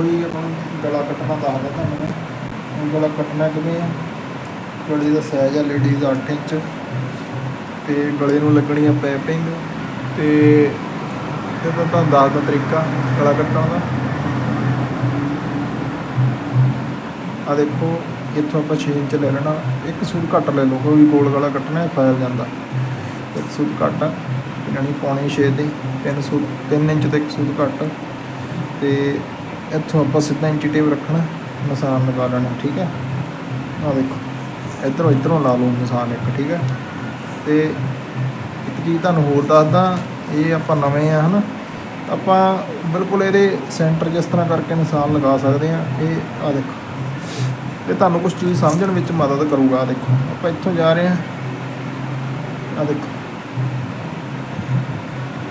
ਦੇਖੋ ਜੀ ਆਪਾਂ ਨੂੰ ਗਲਾ ਕੱਟਣਾ ਦੱਸਦਾ ਤੁਹਾਨੂੰ ਮੈਂ। ਗਲਾ ਕੱਟਣਾ ਕਿਵੇਂ ਆ? ਗਲੇ ਦਾ ਸਾਈਜ਼ ਆ ਲੇਡੀਜ਼ 8 ਇੰਚ। ਤੇ ਗਲੇ ਨੂੰ ਲੱਗਣੀ ਆ ਪੈਪਿੰਗ ਤੇ ਇਹ ਤਾਂ ਤੁਹਾਨੂੰ ਦੱਸਦਾ ਤਰੀਕਾ ਗਲਾ ਕੱਟਣ ਦਾ। ਆ ਦੇਖੋ ਇੱਥੋਂ ਆਪਾਂ 6 ਇੰਚ ਲੈ ਲੈਣਾ। ਇੱਕ ਸੂਟ ਘੱਟ ਲੈ ਲਓ ਕੋਈ ਗੋਲ ਗਲਾ ਕੱਟਣਾ ਹੈ ਫੈਲ ਜਾਂਦਾ। ਇੱਕ ਸੂਟ ਘੱਟ ਆ, ਯਾਨੀ ਪੌਣੇ 6 ਦੇ ਤਿੰਨ ਸੂਟ 3 ਇੰਚ ਤੇ ਇੱਕ ਸੂਟ ਘੱਟ। ਤੇ ਇੱਥੋਂ ਆਪਾਂ ਸਿੱਧਾ ਇੰਚੀ ਰੱਖਣਾ, ਨਿਸ਼ਾਨ ਲਗਾ ਲੈਣਾ, ਠੀਕ ਹੈ? ਆ ਦੇਖੋ, ਇੱਧਰੋਂ ਇੱਧਰੋਂ ਲਾ ਲਓ ਨਿਸ਼ਾਨ ਇੱਕ, ਠੀਕ ਹੈ? ਤੇ ਇੱਕ ਚੀਜ਼ ਤੁਹਾਨੂੰ ਹੋਰ ਦੱਸਦਾ ਇਹ ਆਪਾਂ ਨਵੇਂ ਆ, ਹਨਾ? ਆਪਾਂ ਬਿਲਕੁਲ ਇਹਦੇ ਸੈਂਟਰ ਜਿਸ ਤਰ੍ਹਾਂ ਕਰਕੇ ਨਿਸ਼ਾਨ ਲਗਾ ਸਕਦੇ ਆ ਇਹ ਆ ਦੇਖੋ। ਇਹ ਤੁਹਾਨੂੰ ਕੁਝ ਚੀਜ਼ ਸਮਝਣ ਵਿੱਚ ਮਦਦ ਕਰੂਗਾ, ਆਹ ਦੇਖੋ। ਆਪਾਂ ਇੱਥੋਂ ਜਾ ਰਹੇ ਆ ਆ ਦੇਖੋ।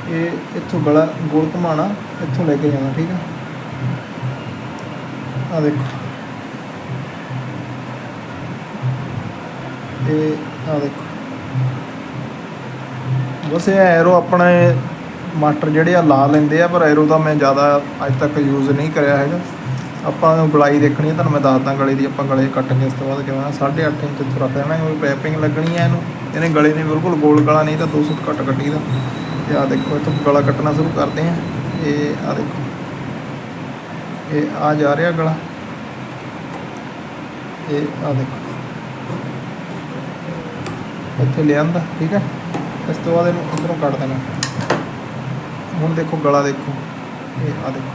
ਇਹ ਇੱਥੋਂ ਗਲਾ ਗੋਲ ਘੁਮਾਣਾ ਇੱਥੋਂ ਲੈ ਕੇ ਜਾਣਾ, ਠੀਕ ਆ ਆ ਦੇਖੋ। ਇਹ ਆ ਦੇਖੋ। ਬਸ ਇਹ ਐਰੋ ਆਪਣੇ ਮਾਸਟਰ ਜਿਹੜੇ ਆ ਲਾ ਲੈਂਦੇ ਆ, ਪਰ ਐਰੋ ਦਾ ਮੈਂ ਜ਼ਿਆਦਾ ਅੱਜ ਤੱਕ ਯੂਜ਼ ਨਹੀਂ ਕਰਿਆ ਹੈਗਾ। ਆਪਾਂ ਨੂੰ ਗਲਾਈ ਦੇਖਣੀ ਹੈ ਤੁਹਾਨੂੰ ਮੈਂ ਦੱਸਦਾ ਗਲੇ ਦੀ ਆਪਾਂ ਗਲੇ ਕੱਟ ਕੇ ਇਸ ਤੋਂ ਬਾਅਦ ਕਿਵੇਂ 8.5 ਇੰਚ ਇੱਥੋਂ ਰੱਖ ਦੇਣਾ ਕਿਉਂਕਿ ਪੈਪਿੰਗ ਲੱਗਣੀ ਹੈ ਇਹਨੂੰ। ਇਹਨੇ ਗਲੇ ਨੇ ਬਿਲਕੁਲ ਗੋਲ ਗਲਾ ਨਹੀਂ ਤਾਂ 2 ਫੁੱਟ ਘੱਟ ਕੱਟੀ ਦਾ। ਤੇ ਆ ਦੇਖੋ, ਇੱਥੋਂ ਗਲਾ ਕੱਟਣਾ ਸ਼ੁਰੂ ਕਰਦੇ ਆ। ਇਹ ਆ ਦੇਖੋ। ਇਹ ਆ ਜਾ ਰਿਹਾ ਗਲਾ। ਇਹ ਆ ਦੇਖੋ। ਇੱਥੇ ਲਿਆਂਦਾ, ਠੀਕ ਹੈ? ਇਸ ਤੋਂ ਬਾਅਦ ਇਹਨੂੰ ਇੱਧਰੋਂ ਕੱਢ ਦੇਣਾ। ਹੁਣ ਦੇਖੋ ਗਲਾ ਦੇਖੋ। ਇਹ ਆ ਦੇਖੋ।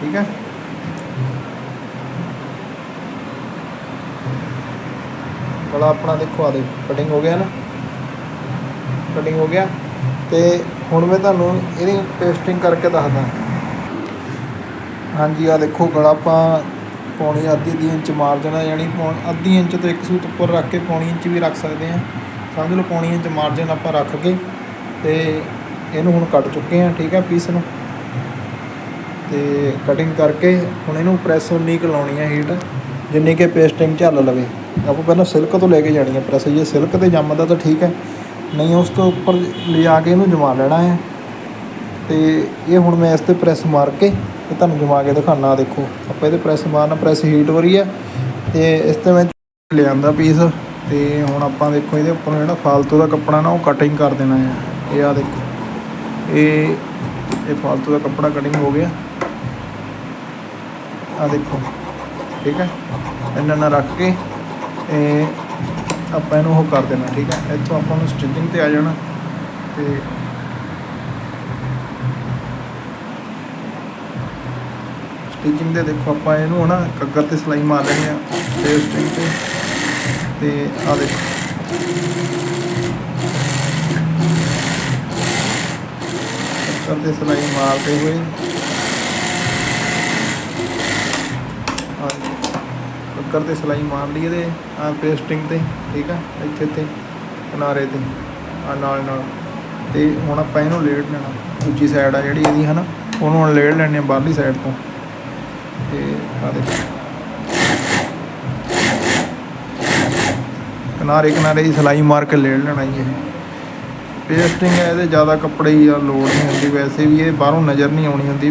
ਠੀਕ ਹੈ? ਗਲਾ ਆਪਣਾ ਦੇਖੋ, ਆ ਦੇ ਕਟਿੰਗ ਹੋ ਗਿਆ ਨਾ? ਕਟਿੰਗ ਹੋ ਗਿਆ। ਤੇ ਹੁਣ ਮੈਂ ਤੁਹਾਨੂੰ ਇਹਦੀ ਪੇਸਟਿੰਗ ਕਰਕੇ ਦੱਸਦਾ। ਹਾਂਜੀ ਆ ਦੇਖੋ ਗਲਾ ਆਪਾਂ ਪੌਣੀ ਅੱਧੀ ਦੀ ਇੰਚ ਮਾਰਜਨ ਆ ਯਾਨੀ ਪੌਣ, ਅੱਧੀ ਇੰਚ ਤੋਂ ਇੱਕ ਸੂਤ ਉੱਪਰ ਰੱਖ ਕੇ ਪੌਣੀ ਇੰਚ ਵੀ ਰੱਖ ਸਕਦੇ ਆ ਸਮਝ ਲਓ ਪੌਣੀ ਇੰਚ ਮਾਰਜਨ ਆਪਾਂ ਰੱਖ ਕੇ ਤੇ ਇਹਨੂੰ ਹੁਣ ਕੱਟ ਚੁੱਕੇ ਆ ਠੀਕ ਆ ਪੀਸ ਨੂੰ। ਤੇ ਕਟਿੰਗ ਕਰਕੇ ਹੁਣ ਇਹਨੂੰ ਪ੍ਰੈਸ ਉਨੀ ਕੁ ਲਾਉਣੀ ਆ ਹੀਟ ਜਿੰਨੀ ਕਿ ਪੇਸਟਿੰਗ ਝੱਲ ਲਵੇ। ਆਪਾਂ ਪਹਿਲਾਂ ਸਿਲਕ ਤੋਂ ਲੈ ਕੇ ਜਾਣੀ ਆ ਪ੍ਰੈਸ ਜੇ ਸਿਲਕ ਤੇ ਜੰਮਦਾ ਤਾਂ ਠੀਕ ਹੈ। ਨਹੀਂ, ਉਸ ਤੋਂ ਉੱਪਰ ਲਿਜਾ ਕੇ ਇਹਨੂੰ ਜਮਾ ਲੈਣਾ ਹੈ। ਤੇ ਇਹ ਹੁਣ ਮੈਂ ਇਸ ਤੇ ਪ੍ਰੈਸ ਮਾਰ ਕੇ ਤੁਹਾਨੂੰ ਜਮਾ ਕੇ ਦਿਖਾਣਾ ਦੇਖੋ। ਆਪਾਂ ਇਹਦੇ ਪ੍ਰੈਸ ਮਾਰਨਾ ਪ੍ਰੈਸ ਹੀਟ ਹੋ ਰਹੀ ਹੈ ਤੇ ਇਸ ਤੇ ਮੈਂ ਲਿਆਂਦਾ ਪੀਸ ਤੇ ਹੁਣ ਆਪਾਂ ਦੇਖੋ ਇਹਦੇ ਉੱਪਰ ਜਿਹੜਾ ਫਾਲਤੂ ਦਾ ਕੱਪੜਾ ਨਾ, ਉਹ ਕਟਿੰਗ ਕਰ ਦੇਣਾ ਹੈ ਇਹ ਆ ਦੇਖੋ। ਇਹ ਇਹ ਫਾਲਤੂ ਦਾ ਕੱਪੜਾ ਕਟਿੰਗ ਹੋ ਗਿਆ। ਆ ਦੇਖੋ। ਠੀਕ ਹੈ? ਇਹਨਾਂ ਨਾਲ ਰੱਖ ਕੇ ਇਹ ਆਪਾਂ ਇਹਨੂੰ ਉਹ ਕਰ ਦੇਣਾ, ਠੀਕ ਹੈ? ਇੱਥੋਂ ਆਪਾਂ ਨੂੰ ਸਟਿਚਿੰਗ ਤੇ ਆ ਜਾਣਾ। ਤੇ ਸਟਿਚਿੰਗ ਦੇ ਦੇਖੋ ਆਪਾਂ ਇਹਨੂੰ ਹਨਾ ਕੱਗਰ ਤੇ ਸਲਾਈ ਮਾਰ ਲੈਣੀ ਆ ਤੇ ਸਟਿਚਿੰਗ ਤੇ। ਤੇ ਆ ਦੇਖੋ। ਕੱਗਰ ਤੇ ਸਲਾਈ ਮਾਰਦੇ ਹੋਏ। ਕੱਗਰ ਤੇ ਸਲਾਈ ਮਾਰ ਲਈ ਇਹਦੇ ਆ ਪੇਸਟਿੰਗ ਤੇ, ਠੀਕ ਆ, ਇੱਥੇ ਤੇ, ਕਿਨਾਰੇ ਤੇ ਆ ਨਾਲ ਨਾਲ। ਤੇ ਹੁਣ ਆਪਾਂ ਇਹਨੂੰ ਲੇਟ ਲੈਣਾ। ਦੂਜੀ ਸਾਈਡ ਆ ਜਿਹੜੀ ਇਹਦੀ, ਹਨਾ। ਉਹਨੂੰ ਹੁਣ ਲੇਟ ਲੈਣੀ ਆ ਬਾਹਰਲੀ ਸਾਈਡ ਤੋਂ। ਤੇ ਆ ਦੇਖੋ ਕਿਨਾਰੇ ਕਿਨਾਰੇ ਦੀ ਸਲਾਈ ਮਾਰ ਕੇ ਲੈ ਲੈਣਾ ਜੀ ਇਹ। ਪੇਸਟਿੰਗ ਹੈ, ਇਹਦੇ ਜ਼ਿਆਦਾ ਕੱਪੜੇ ਹੀ ਆ ਲੋੜ ਨਹੀਂ ਹੁੰਦੀ, ਵੈਸੇ ਵੀ ਇਹ ਬਾਹਰੋਂ ਨਜ਼ਰ ਨਹੀਂ ਆਉਣੀ ਹੁੰਦੀ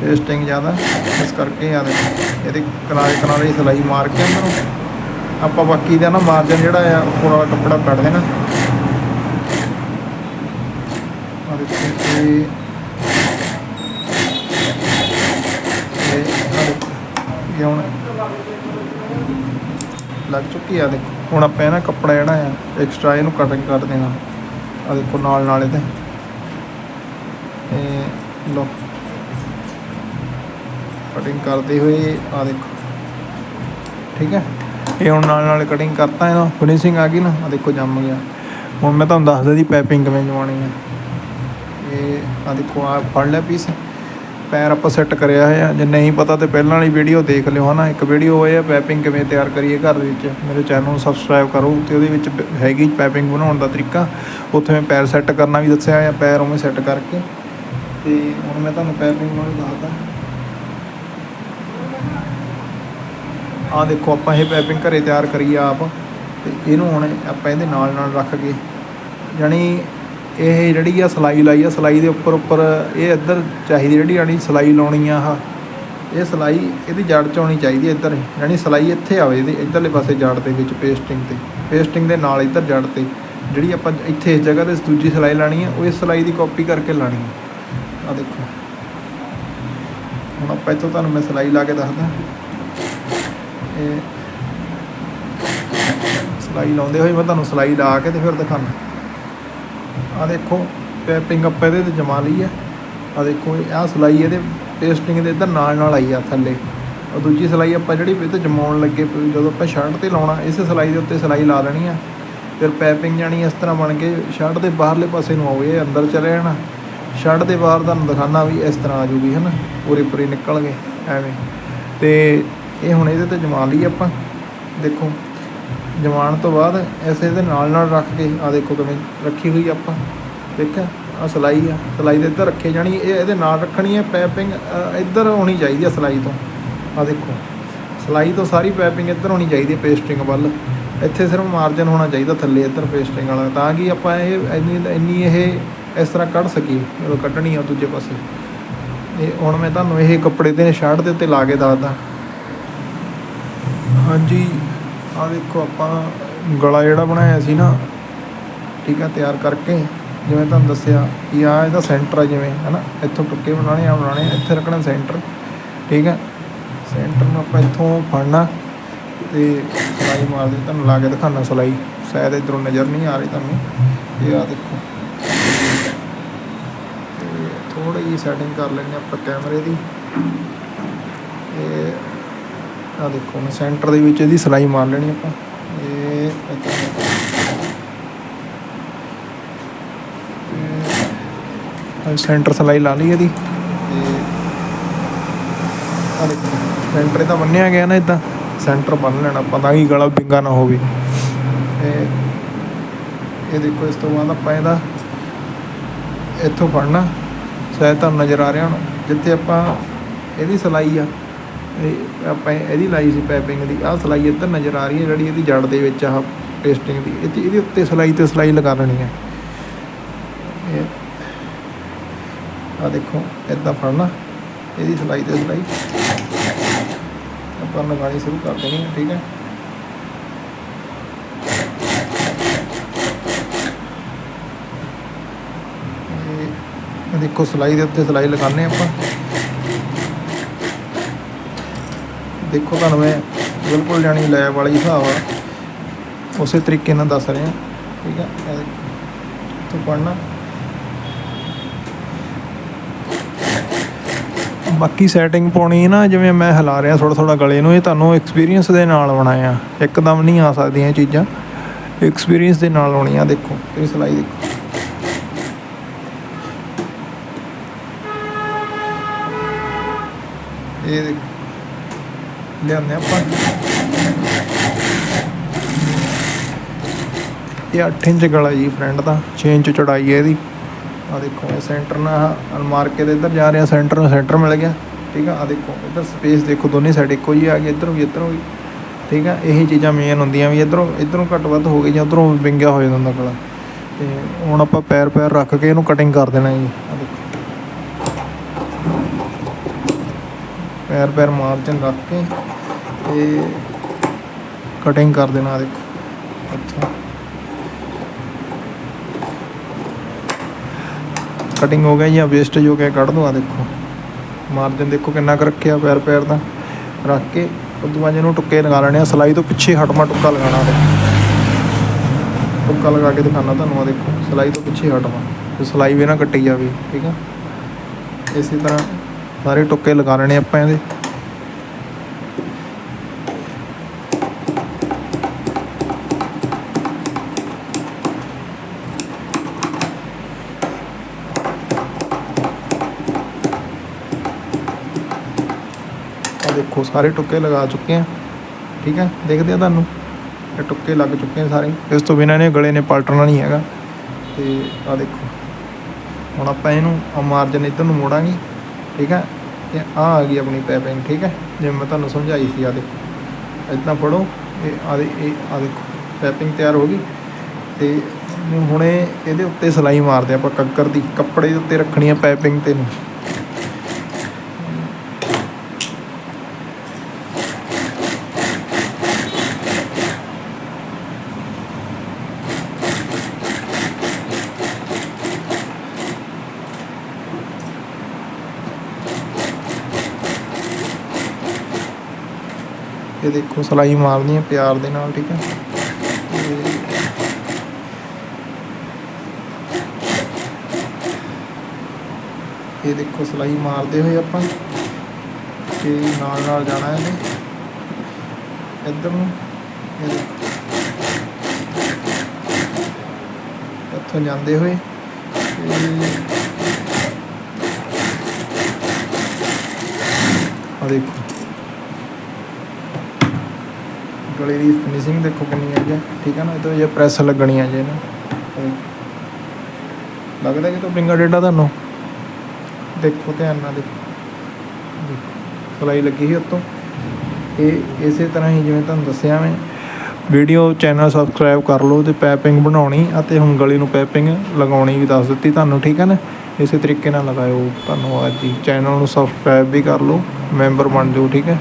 ਪੇਸਟਿੰਗ ਜ਼ਿਆਦਾ। ਇਸ ਕਰਕੇ ਆ ਦੇਖੋ ਇਹਦੇ ਕਿਨਾਰੇ ਕਿਨਾਰੇ ਦੀ ਸਲਾਈ ਮਾਰ ਕੇ ਅੰਦਰੋਂ। ਆਪਾਂ ਬਾਕੀ ਦਾ ਨਾ ਮਾਰਜਨ ਜਿਹੜਾ ਆ, ਉੱਪਰ ਵਾਲਾ ਕੱਪੜਾ ਕੱਢ ਦੇਣਾ। ਆ ਦੇਖੋ ਇਹ ਇਹ ਆ ਦੇਖੋ ਇਹ ਹੁਣ ਲੱਗ ਚੁੱਕੀ ਆ ਦੇਖੋ, ਹੁਣ ਆਪਾਂ ਇਹ ਕੱਪੜਾ ਜਿਹੜਾ ਆ ਐਕਸਟਰਾ ਇਹਨੂੰ ਕਟਿੰਗ ਕਰ ਦੇਣਾ। ਆ ਦੇਖੋ ਨਾਲ ਨਾਲ ਇਹਦੇ। ਇਹ ਲੋ ਕਟਿੰਗ ਕਰਦੇ ਹੋਏ ਆ ਦੇਖੋ। ਠੀਕ ਹੈ? ਇਹ ਹੁਣ ਨਾਲ ਨਾਲ ਕਟਿੰਗ ਕਰਤਾ ਇਹਨੂੰ ਫਿਨਿਸ਼ਿੰਗ ਆ ਗਈ ਨਾ ਆ ਦੇਖੋ ਜੰਮ ਗਿਆ। ਹੁਣ ਮੈਂ ਤੁਹਾਨੂੰ ਦੱਸਦਾ ਦੀ ਪੈਪਿੰਗ ਕਿਵੇਂ ਜਵਾਣੀ ਹੈ ਇਹ ਆ ਦੇਖੋ ਆ ਫੜ ਲਿਆ ਪੀਸ ਪੈਰ ਆਪਾਂ ਸੈੱਟ ਕਰਿਆ ਹੋਇਆ। ਜੇ ਨਹੀਂ ਪਤਾ ਤੇ ਪਹਿਲਾਂ ਵਾਲੀ ਵੀਡੀਓ ਦੇਖ ਲਿਓ ਹਨਾ। ਇੱਕ ਵੀਡੀਓ ਹੋਏ ਹੈ ਪੈਪਿੰਗ ਕਿਵੇਂ ਤਿਆਰ ਕਰੀਏ ਘਰ ਦੇ ਵਿੱਚ। ਮੇਰੇ ਚੈਨਲ ਨੂੰ ਸਬਸਕ੍ਰਾਈਬ ਕਰੋ। ਤੇ ਉਹਦੇ ਵਿੱਚ ਹੈਗੀ ਪੈਪਿੰਗ ਬਣਾਉਣ ਦਾ ਤਰੀਕਾ। ਉੱਥੇ ਮੈਂ ਪੈਰ ਸੈੱਟ ਕਰਨਾ ਵੀ ਦੱਸਿਆ ਆ ਪੈਰ ਉਵੇਂ ਸੈੱਟ ਕਰਕੇ। ਤੇ ਹੁਣ ਮੈਂ ਤੁਹਾਨੂੰ ਪੈਪਿੰਗ ਬਾਰੇ ਦੱਸਦਾ। ਆ ਦੇਖੋ, ਆਪਾਂ ਇਹ ਪੈਪਿੰਗ ਘਰੇ ਤਿਆਰ ਕਰੀ ਆਪ। ਤੇ ਇਹਨੂੰ ਹੁਣ ਆਪਾਂ ਇਹਦੇ ਨਾਲ ਨਾਲ ਰੱਖ ਕੇ। ਜਾਣੀ ਇਹ ਜਿਹੜੀ ਆ ਸਲਾਈ ਲਾਈ ਆ, ਸਲਾਈ ਦੇ ਉੱਪਰ ਉੱਪਰ ਇਹ ਇੱਧਰ ਚਾਹੀਦੀ ਜਿਹੜੀ ਆਣੀ ਸਲਾਈ ਲਾਉਣੀ ਆ ਆਹ। ਇਹ ਸਲਾਈ ਇਹਦੀ ਜੜ 'ਚ ਆਉਣੀ ਚਾਹੀਦੀ ਹੈ ਇੱਧਰ, ਯਾਨੀ ਸਲਾਈ ਇੱਥੇ ਆਵੇ ਇਹਦੇ, ਇੱਧਰਲੇ ਪਾਸੇ ਜੜ ਦੇ ਵਿੱਚ ਪੇਸਟਿੰਗ ਤੇ। ਪੇਸਟਿੰਗ ਦੇ ਨਾਲ ਇੱਧਰ ਜੜ ਤੇ, ਜਿਹੜੀ ਆਪਾਂ ਇੱਥੇ ਇਸ ਜਗ੍ਹਾ ਤੇ ਦੂਜੀ ਸਲਾਈ ਲਾਣੀ ਆ, ਉਹ ਇਸ ਸਲਾਈ ਦੀ ਕਾਪੀ ਕਰਕੇ ਲਾਣੀ ਹੈ ਆ ਦੇਖੋ। ਹੁਣ ਆਪਾਂ ਇੱਥੋਂ ਤੁਹਾਨੂੰ ਮੈਂ ਸਲਾਈ ਲਾ ਕੇ ਦੱਸਦਾ। ਇਹ ਸਲਾਈ ਲਾਉਂਦੇ ਹੋਏ ਮੈਂ ਤੁਹਾਨੂੰ ਸਲਾਈ ਲਾ ਕੇ ਤੇ ਫਿਰ ਦਿਖਾਣਾ ਆ ਦੇਖੋ ਪੈਪਿੰਗ ਆਪਾਂ ਇਹਦੇ ਤੇ ਜਮਾ ਲਈ ਹੈ। ਆ ਦੇਖੋ, ਆਹ ਸਲਾਈ ਇਹਦੇ ਪੇਸਟਿੰਗ ਦੇ ਇੱਧਰ ਨਾਲ ਨਾਲ ਆਈ ਆ ਥੱਲੇ। ਉਹ ਦੂਜੀ ਸਲਾਈ ਆਪਾਂ ਜਿਹੜੀ ਇਹ ਤੇ ਜਮਾਉਣ ਲੱਗੇ ਜਦੋਂ ਆਪਾਂ ਸ਼ਰਟ ਤੇ ਲਾਉਣਾ, ਇਸੇ ਸਲਾਈ ਦੇ ਉੱਤੇ ਸਲਾਈ ਲਾ ਲੈਣੀ ਆ। ਫਿਰ ਪੈਪਿੰਗ ਜਾਣੀ ਇਸ ਤਰ੍ਹਾਂ ਬਣ ਕੇ ਸ਼ਰਟ ਦੇ ਬਾਹਰਲੇ ਪਾਸੇ ਨੂੰ ਆਵੇ ਅੰਦਰ ਚਲੇ ਜਾਣਾ ਸ਼ਰਟ ਦੇ ਬਾਹਰ ਤੁਹਾਨੂੰ ਦਿਖਾਣਾ ਵੀ ਇਸ ਤਰ੍ਹਾਂ ਆ ਜੂਗੀ, ਹਨਾ? ਪੂਰੀ ਪੂਰੀ ਨਿਕਲ ਗਏ, ਐਵੇਂ। ਤੇ ਇਹ ਹੁਣ ਇਹਦੇ ਤੇ ਜਮਾ ਲਈ ਆਪਾਂ। ਦੇਖੋ ਜਮਾਉਣ ਤੋਂ ਬਾਅਦ ਐਸੇ ਦੇ ਨਾਲ ਨਾਲ ਰੱਖ ਕੇ ਆ ਦੇਖੋ ਕਿਵੇਂ ਰੱਖੀ ਹੋਈ ਆਪਾਂ। ਦੇਖਿਆ ਆ ਸਲਾਈ ਆ। ਸਲਾਈ ਦੇ ਇੱਧਰ ਰੱਖੇ ਜਾਣੀ, ਇਹ ਇਹਦੇ ਨਾਲ ਰੱਖਣੀ ਹੈ ਪੈਪਿੰਗ ਇੱਧਰ ਹੋਣੀ ਚਾਹੀਦੀ ਆ ਸਲਾਈ ਤੋਂ। ਆ ਦੇਖੋ, ਸਲਾਈ ਤੋਂ ਸਾਰੀ ਪੈਪਿੰਗ ਇੱਧਰ ਹੋਣੀ ਚਾਹੀਦੀ ਹੈ ਪੇਸਟਿੰਗ ਵੱਲ। ਇੱਥੇ ਸਿਰਫ ਮਾਰਜਨ ਹੋਣਾ ਚਾਹੀਦਾ ਥੱਲੇ ਇੱਧਰ ਪੇਸਟਿੰਗ ਵਾਲਾ, ਤਾਂ ਕਿ ਆਪਾਂ ਇਹ ਇੰਨੀ ਇੰਨੀ ਇਹ ਇਸ ਤਰ੍ਹਾਂ ਕੱਢ ਸਕੀਏ, ਜਦੋਂ ਕੱਢਣੀ ਆ ਦੂਜੇ ਪਾਸੇ। ਇਹ ਹੁਣ ਮੈਂ ਤੁਹਾਨੂੰ ਇਹ ਕੱਪੜੇ ਦੇ ਸ਼ਰਟ ਦੇ ਉੱਤੇ ਲਾ ਕੇ ਦੱਸਦਾ। ਹਾਂਜੀ। ਆਹ ਦੇਖੋ ਆਪਾਂ ਗਲਾ ਜਿਹੜਾ ਬਣਾਇਆ ਸੀ ਨਾ ਠੀਕ ਆ ਤਿਆਰ ਕਰਕੇ ਜਿਵੇਂ ਤੁਹਾਨੂੰ ਦੱਸਿਆ ਕਿ ਆ ਇਹਦਾ ਸੈਂਟਰ ਆ ਜਿਵੇਂ ਹਨਾ ਇੱਥੋਂ ਟੁੱਕੇ ਬਣਾਉਣੇ ਆ ਬਣਾਉਣੇ ਆ, ਇੱਥੇ ਰੱਖਣਾ ਸੈਂਟਰ ਠੀਕ ਆ। ਸੈਂਟਰ ਨੂੰ ਆਪਾਂ ਇੱਥੋਂ ਫੜਨਾ ਤੇ ਸਲਾਈ ਮਾਰਦੇ ਤੁਹਾਨੂੰ ਲਾ ਕੇ ਦਿਖਾਣਾ ਸਲਾਈ ਸ਼ਾਇਦ ਇਧਰੋਂ ਨਜ਼ਰ ਨਹੀਂ ਆ ਰਹੀ ਤੁਹਾਨੂੰ। ਇਹ ਆ ਦੇਖੋ। ਤੇ ਥੋੜੀ ਜਿਹੀ ਸੈਟਿੰਗ ਕਰ ਲੈਣੀ ਆਪਾਂ ਕੈਮਰੇ ਦੀ। ਆ ਦੇਖੋ ਮੈਂ ਸੈਂਟਰ ਦੇ ਵਿੱਚ ਇਹਦੀ ਸਲਾਈ ਮਾਰ ਲੈਣੀ ਆਪਾਂ। ਇਹ ਸੈਂਟਰ ਸਲਾਈ ਲਾ ਲਈ ਇਹਦੀ। ਤੇ ਆ ਦੇਖੋ, ਸੈਂਟਰ ਇਹਦਾ ਬੰਨਿਆ ਗਿਆ ਨਾ ਇਦਾਂ। ਸੈਂਟਰ ਬੰਨ ਲੈਣਾ, ਆਪਾਂ ਤਾਂ ਕਿ ਗਲਾ ਬਿੰਗਾ ਨਾ ਹੋਵੇ। ਤੇ ਇਹ ਦੇਖੋ ਇਸ ਤੋਂ ਬਾਅਦ ਆਪਾਂ ਇਹਦਾ ਇੱਥੋਂ ਫੜਨਾ। ਸ਼ਾਇਦ ਤੁਹਾਨੂੰ ਨਜ਼ਰ ਆ ਰਿਹਾ ਹੁਣ, ਜਿੱਥੇ ਆਪਾਂ ਇਹਦੀ ਸਲਾਈ ਆ। ਇਹ ਆਪਾਂ ਇਹਦੀ ਲਾਈ ਸੀ ਪੈਪਿੰਗ ਦੀ। ਆਹ ਸਲਾਈ ਇੱਧਰ ਨਜ਼ਰ ਆ ਰਹੀ ਹੈ ਜਿਹੜੀ ਇਹਦੀ ਜੜ ਦੇ ਵਿੱਚ ਆਹ ਪੇਸਟਿੰਗ ਦੀ। ਇਹਦੇ ਇਹਦੇ ਉੱਤੇ ਸਲਾਈ ਤੇ ਸਲਾਈ ਲਗਾ ਲੈਣੀ ਹੈ। ਇਹ ਆ ਦੇਖੋ ਇਦਾਂ ਫੜਨਾ। ਇਹਦੀ ਸਲਾਈ ਤੇ ਸਲਾਈ। ਆਪਾਂ ਲਗਾਣੀ ਸ਼ੁਰੂ ਕਰ ਦੇਣੀ ਹੈ, ਠੀਕ ਹੈ। ਦੇਖੋ ਸਲਾਈ ਦੇ ਉੱਤੇ ਸਲਾਈ ਲਗਾਉਂਦੇ ਆਪਾਂ। ਦੇਖੋ ਤੁਹਾਨੂੰ ਮੈਂ ਬਿਲਕੁਲ ਜਾਣੀ ਲੈ ਵਾਲੀ ਹਿਸਾਬ ਆ। ਉਸੇ ਤਰੀਕੇ ਨਾਲ ਦੱਸ ਰਿਹਾ। ਠੀਕ ਆ ਤੋਂ ਪੜਨਾ ਬਾਕੀ ਸੈਟਿੰਗ ਪਾਉਣੀ ਨਾ, ਜਿਵੇਂ ਮੈਂ ਹਿਲਾ ਰਿਹਾ ਥੋੜਾ ਥੋੜਾ ਗਲੇ ਨੂੰ, ਇਹ ਤੁਹਾਨੂੰ ਐਕਸਪੀਰੀਅੰਸ ਦੇ ਨਾਲ ਬਣਾਇਆ। ਇੱਕਦਮ ਨਹੀਂ ਆ ਸਕਦੀਆਂ ਇਹ ਚੀਜ਼ਾਂ। ਐਕਸਪੀਰੀਅੰਸ ਦੇ ਨਾਲ ਆਉਣੀਆਂ ਦੇਖੋ, ਇਹ ਸਲਾਈ ਦੇਖੋ। ਇਹ ਦੇਖੋ। ਲਿਆਉਂਦੇ ਆਪਾਂ ਇਹ 8 ਇੰਚ ਗਲਾ ਜੀ ਫਰੈਂਡ ਦਾ 6 ਇੰਚ ਚੜਾਈ ਹੈ ਇਹਦੀ। ਆ ਦੇਖੋ, ਇਹ ਸੈਂਟਰ ਨਾਲ ਆਹ ਕੇ ਤੇ ਇੱਧਰ ਜਾ ਰਿਹਾ ਸੈਂਟਰ ਨੂੰ ਸੈਂਟਰ ਮਿਲ ਗਿਆ। ਠੀਕ ਆ ਆ ਦੇਖੋ, ਇੱਧਰ ਸਪੇਸ ਦੇਖੋ, ਦੋਨੇ ਸਾਈਡ ਇੱਕੋ ਹੀ ਆ ਗਈ, ਇੱਧਰੋਂ ਵੀ ਇੱਧਰੋਂ ਵੀ। ਠੀਕ ਆ, ਇਹੀ ਚੀਜ਼ਾਂ ਮੇਨ ਹੁੰਦੀਆਂ ਵੀ ਇੱਧਰੋਂ ਇੱਧਰੋਂ ਘੱਟ ਵੱਧ ਹੋ ਗਈ ਜਾਂ ਉੱਧਰੋਂ ਵਿੰਗਿਆ ਹੋ ਜਾਂਦਾ ਗਲਾ। ਤੇ ਹੁਣ ਆਪਾਂ ਪੈਰ ਪੈਰ ਰੱਖ ਕੇ ਇਹਨੂੰ ਕਟਿੰਗ ਕਰ ਦੇਣਾ ਜੀ ਆ ਦੇਖੋ ਪੈਰ ਪੈਰ ਮਾਰਜਨ ਰੱਖ ਕੇ ਤੇ ਕਟਿੰਗ ਕਰ ਦੇਣਾ ਦੇਖੋ। ਅੱਛਾ। ਕਟਿੰਗ ਹੋ ਗਿਆ ਜਾਂ ਵੇਸਟੇਜ ਹੋ ਗਿਆ ਕੱਢ ਦੋ ਆ ਦੇਖੋ। ਮਾਰਜਨ ਦੇਖੋ ਕਿੰਨਾ ਕੁ ਰੱਖਿਆ ਪੈਰ ਪੈਰ ਦਾ। ਰੱਖ ਕੇ ਉਦੋਂ ਬਾਅਦ ਇਹਨੂੰ ਟੁੱਕੇ ਲਗਾ ਲੈਣੇ ਆ, ਸਲਾਈ ਤੋਂ ਪਿੱਛੇ ਹਟਮਾ ਟੁੱਕਾ ਲਗਾਉਣਾ ਉਹਦੇ। ਟੁੱਕਾ ਲਗਾ ਕੇ ਦਿਖਾਣਾ ਤੁਹਾਨੂੰ ਆ ਦੇਖੋ, ਸਲਾਈ ਤੋਂ ਪਿੱਛੇ ਹਟਮਾ। ਤੇ ਸਲਾਈ ਵੀ ਨਾ ਕੱਟੀ ਜਾਵੇ, ਠੀਕ ਆ। ਇਸੇ ਤਰ੍ਹਾਂ ਸਾਰੇ ਟੁੱਕੇ ਲਗਾ ਲੈਣੇ ਆਪਾਂ ਇਹਦੇ। ਆ ਦੇਖੋ, ਸਾਰੇ ਟੁੱਕੇ ਲਗਾ ਚੁੱਕੇ ਆ। ਠੀਕ ਹੈ ਦੇਖਦੇ ਆ ਤੁਹਾਨੂੰ। ਇਹ ਟੁੱਕੇ ਲੱਗ ਚੁੱਕੇ ਆ ਸਾਰੇ। ਇਸ ਤੋਂ ਬਿਨਾਂ ਨੇ ਗਲੇ ਨੇ ਪਲਟਣਾ ਨਹੀਂ ਹੈਗਾ। ਤੇ ਆ ਦੇਖੋ। ਹੁਣ ਆਪਾਂ ਇਹਨੂੰ ਆ ਮਾਰਜਨ ਇੱਧਰ ਨੂੰ ਮੋੜਾਂਗੇ। ਠੀਕ ਹੈ? ਤੇ ਆ ਆ ਗਈ ਆਪਣੀ ਪੈਪਿੰਗ ਠੀਕ ਹੈ? ਜਿਵੇਂ ਮੈਂ ਤੁਹਾਨੂੰ ਸਮਝਾਈ ਸੀ ਆ ਦੇਖੋ। ਇਦਾਂ ਫੜੋ ਇਹ ਆ ਦੇ, ਇਹ ਆ ਦੇਖੋ ਪੈਪਿੰਗ ਤਿਆਰ ਹੋ ਗਈ। ਤੇ ਹੁਣੇ ਇਹਦੇ ਉੱਤੇ ਸਲਾਈ ਮਾਰਦੇ ਆਪਾਂ ਕੱਕਰ ਦੀ, ਕੱਪੜੇ ਦੇ ਉੱਤੇ ਰੱਖਣੀ ਆ ਪੈਪਿੰਗ ਤੇ ਨੂੰ ਇਹ ਦੇਖੋ, ਸਲਾਈ ਮਾਰਨੀ ਹੈ ਪਿਆਰ ਦੇ ਨਾਲ, ਠੀਕ ਹੈ। ਇਹ ਦੇਖੋ, ਸਲਾਈ ਮਾਰਦੇ ਹੋਏ ਆਪਾਂ ਤੇ ਨਾਲ ਨਾਲ ਜਾਣਾ ਇਹਨੇ। ਇੱਧਰ ਨੂੰ ਇੱਥੋਂ ਜਾਂਦੇ ਹੋਏ ਆ ਦੇਖੋ। ਗਲੇ ਦੀ ਫਿਨਿਸ਼ਿੰਗ ਦੇਖੋ ਕਿੰਨੀ ਹੈ ਠੀਕ ਹੈ ਨਾ ਇਹ ਤੋਂ ਜੇ ਪ੍ਰੈਸ ਲੱਗਣੀ ਹੈ ਜੇ ਨਾ। ਲੱਗਦਾ ਕਿ ਤੋਂ ਪਿੰਗਾ ਡੇਡਾ ਤੁਹਾਨੂੰ? ਦੇਖੋ ਧਿਆਨ ਨਾਲ ਦੇਖੋ। ਦੇਖੋ, ਸਲਾਈ ਲੱਗੀ ਸੀ ਉੱਤੋਂ। ਇਹ ਇਸੇ ਤਰ੍ਹਾਂ ਹੀ ਜਿਵੇਂ ਤੁਹਾਨੂੰ ਦੱਸਿਆ ਮੈਂ ਵੀਡੀਓ ਚੈਨਲ ਸਬਸਕ੍ਰਾਈਬ ਕਰ ਲਓ ਤੇ ਪੈਪਿੰਗ ਬਣਾਉਣੀ ਅਤੇ ਹੁਣ ਗਲੇ ਨੂੰ ਪੈਪਿੰਗ ਲਗਾਉਣੀ ਵੀ ਦੱਸ ਦਿੱਤੀ ਤੁਹਾਨੂੰ, ਠੀਕ ਹੈ ਨਾ? ਇਸੇ ਤਰੀਕੇ ਨਾਲ ਲਗਾਇਓ। ਧੰਨਵਾਦ ਜੀ। ਚੈਨਲ ਨੂੰ ਸਬਸਕ੍ਰਾਈਬ ਵੀ ਕਰ ਲਓ ਮੈਂਬਰ ਬਣ ਜਾਓ, ਠੀਕ ਹੈ